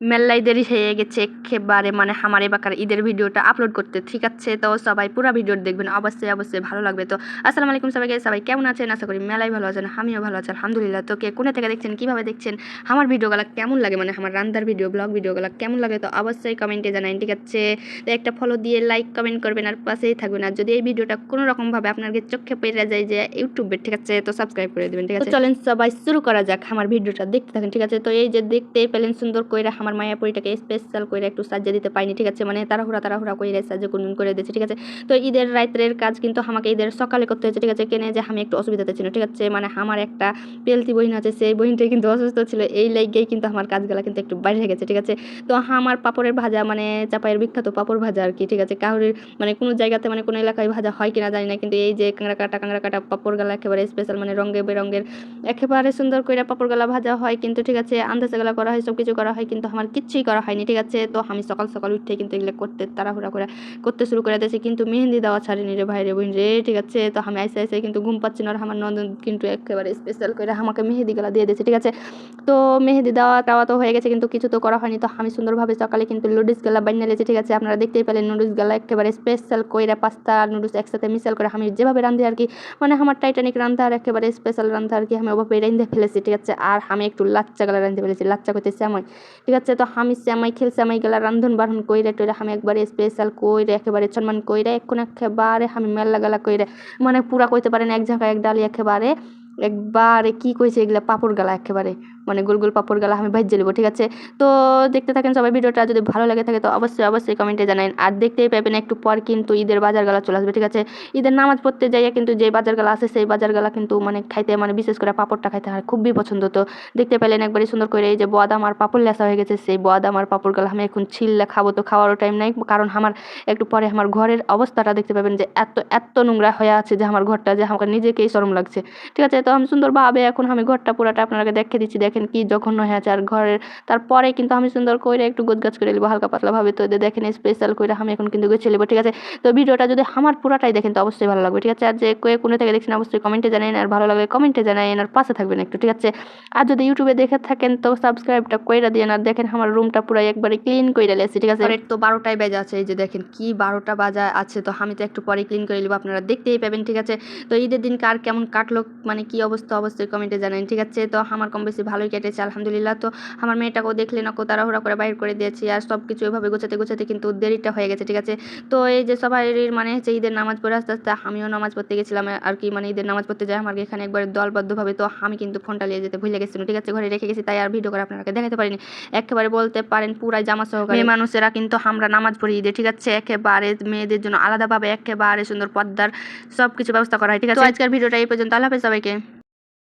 মেল্লাই দেরি হয়ে গেছে একেবারে মানে আমার এবাকার ঈদের ভিডিওটা আপলোড করতে। ঠিক আছে তো সবাই পুরো ভিডিও দেখবেন অবশ্যই অবশ্যই ভালো লাগবে। তো আসসালামু আলাইকুম সবাইকে সবাই কেমন আছেন? আশা করি মেলাই ভালো আছেন আমিও ভালো আছি আলহামদুলিল্লাহ। তো কে কোনে থেকে দেখছেন কীভাবে দেখছেন আমার ভিডিওগুলো কেমন লাগে? মানে আমার রান্দার ভিডিও ব্লগ ভিডিওগুলো কেমন লাগে? তো অবশ্যই কমেন্টে জানান ঠিক আছে? তো একটা ফলো দিয়ে লাইক কমেন্ট করবেন আর পাশেই থাকবেন। আর যদি এই ভিডিওটা কোনো রকমভাবে আপনাকে চোখে পেরে যায় যে ইউটিউবে ঠিক আছে? তো সাবস্ক্রাইব করে দেবেন ঠিক আছে? চলেন সবাই শুরু করা যাক আমার ভিডিওটা দেখতে থাকেন ঠিক আছে? তো এই যে দেখতে পেলেন সুন্দর কইরা আমার মায়াপুরিটাকে স্পেশাল করে একটু সাজিয়ে দিতে পারিনি, ঠিক আছে? মানে তাড়াহুড়া তাড়াহুড়া করে সাহায্য করুন করে দিয়েছে, ঠিক আছে? তো ঈদের রাত্রের কাজ কিন্তু আমাকে ঈদের সকালে করতে হয়েছে, ঠিক আছে? কেনে যে আমি একটু অসুবিধাতে ছিল ঠিক আছে? মানে আমার একটা পেলতি বহিন আছে, সেই বহিনটাই কিন্তু অসুস্থ ছিল, এই লাইগেই কিন্তু আমার কাজগুলো কিন্তু একটু বাইরে গেছে, ঠিক আছে? তো আমার পাপড়ের ভাজা মানে চাপাইয়ের বিখ্যাত পাপড় ভাজা আর কি, ঠিক আছে? কাউরির মানে কোনো জায়গাতে মানে কোনো এলাকায় ভাজা হয় কিনা জানি না, কিন্তু এই যে কাঁকড়া কাটা কাঁকড়া কাটা পাপড় গালা একেবারে স্পেশাল মানে রঙে বেরঙের, একেবারে সুন্দর করে পাপড় গালা ভাজা হয় কিন্তু, ঠিক আছে? আন্দাজে গালা করা হয় সব কিছু করা হয় কিন্তু আমার কিচ্ছুই করা হয়নি, ঠিক আছে? তো আমি সকাল সকাল উঠে কিন্তু এগুলো করতে তাড়াহুড়া করে, করতে শুরু করে দিয়েছি। কিন্তু মেহেন্দি দেওয়া ছাড়িনি রে ভাই, রে বোন রে, ঠিক আছে? তো আমি আইসে আইসে কিন্তু ঘুম পাচ্ছি না, আর আমার নন্দন কিন্তু একেবারে স্পেশাল করে আমাকে মেহেদি গলা দিয়ে দিয়েছে, ঠিক আছে? তো মেহেদি দেওয়া টাওয়া তো হয়ে গেছে, কিন্তু কিছু তো করা হয়নি। তো আমি সুন্দরভাবে সকালে কিন্তু নুডলস গেলা বানিয়ে নিয়েছি, ঠিক আছে? আপনারা দেখতেই পেলেন নুডলস গেলা একেবারে স্পেশাল কইরা পাস্তা নুডলস একসাথে মিশাল করে আমি যেভাবে রান্ধি আর কি মানে আমার টাইটানিক রান্ধা আর একেবারে স্পেশাল রান্ধা আর কি আমি ওভাবে রান্ধে ফেলেছি, ঠিক আছে? আর আমি একটু লাচ্চা গলা রান্ধতে ফেলেছি, লাচ্চা করতে শ্যামাই ঠিক আছে? তো আমি শ্যামাই খেল শ্যামাই গেলা রান্ধন বাড়ন কইরে টইরে আমি একবারে স্পেশাল কইরে, একেবারে সম্মান কইরে এখন একেবারে আমি মেলা গেলা কইরে মানে পুরা কইতে পারেন এক জায়গায় এক ডালি একেবারে একবারে কি কইছে এগুলা পাপড় গালা একেবারে। মানে গোল গোল পাপড় গালা আমি ভাজ্যে নেব ঠিক আছে? তো দেখতে থাকেন সবাই, ভিডিওটা যদি ভালো লাগে থাকে তো অবশ্যই অবশ্যই কমেন্টে জানান আর দেখতেই পাবেন একটু পর কিন্তু ঈদের বাজার গালা চলে আসবে, ঠিক আছে? ঈদের নামাজ পড়তে যাইয়া কিন্তু যে বাজার গালা আছে, সেই বাজার গালা কিন্তু মানে খাইতে মানে বিশেষ করে পাপড়টা খাইতে হয় খুবই পছন্দ। তো দেখতে পেলেন একবারে সুন্দর করে এই যে বদাম আর পাপড় লেসা হয়ে গেছে, সেই বদাম আর পাপড় গালা আমি এখন ছিললে খাব। তো খাওয়ারও টাইম নাই, কারণ আমার একটু পরে আমার ঘরের অবস্থাটা দেখতে পাবেন যে এত এত নোংরা হয়ে আছে যে আমার ঘরটা যে আমাকে নিজেকেই শরম লাগছে, ঠিক আছে? তো আমি সুন্দরভাবে এখন আমি ঘরটা পুরাটা আপনাকে দেখে দিচ্ছি। দেখেন কি জঘন্য হয়ে আছে আর ঘরের তারপরে কিন্তু আমি সুন্দর করে একটু গোছগাছ করে নেব, হালকা পাতলাভাবে তো দেখেন স্পেশাল করে আমি এখন কিন্তু গুছিয়ে নেব, ঠিক আছে? তো ভিডিওটা যদি আমার পুরাটাই দেখেন, তো অবশ্যই ভালো লাগবে, ঠিক আছে? আর যে কয়ে কোনো থেকে দেখছেন, অবশ্যই কমেন্টে জানাইন। আর ভালো লাগবে কমেন্টে জানাইন। আর পাশে থাকবেন একটু, ঠিক আছে? আর যদি ইউটিউবে দেখে থাকেন, তো সাবস্ক্রাইবটা কইরা দিয়ে আর দেখেন, আমার রুমটা পুরো একবারে ক্লিন করে লেছি ঠিক আছে? তো বারোটায় বাজে আছে। এই যে দেখেন, কি বারোটা বাজা আছে। তো আমি তো একটু পরে ক্লিন করে নেব, আপনারা দেখতেই পাবেন, ঠিক আছে? তো ঈদের দিন কার কেমন কাটলো মানে কি অবস্থা অবশ্যই কমেন্টে জানান ঠিক আছে? তো আমার কম বেশি ভালোই কেটেছে আলহামদুলিল্লাহ। তো আমার মেয়েটাকেও দেখলে না কো তাড়াহুড়া করে বাইর করে দিয়েছি আর সব কিছু এভাবে গোছাতে গোছাতে কিন্তু দেরিটা হয়ে গেছে ঠিক আছে? তো এই যে সবাই মানে হচ্ছে ঈদের নামাজ পড়ে আস্তে আস্তে আমিও নামাজ পড়তে গেছিলাম আর কি মানে ঈদের নামাজ পড়তে যাই আমার এখানে একবার দলবদ্ধভাবে তো আমি কিন্তু ফোনটা নিয়ে যেতে ভুলে গেছিলাম ঠিক আছে? ঘরে রেখে গেছি তাই আর ভিডিও করে আপনাকে দেখাতে পারিনি। একেবারে বলতে পারেন পুরাই জামা সহকারে। মেয়ে মানুষেরা কিন্তু আমরা নামাজ পড়ি ঈদে ঠিক আছে? একেবারে মেয়েদের জন্য আলাদাভাবে একেবারে সুন্দর পদ্মার সব কিছু ব্যবস্থা করা হয় ঠিক আছে? আজকের ভিডিওটা এই পর্যন্ত আল্লাহ হাফেজ সবাইকে।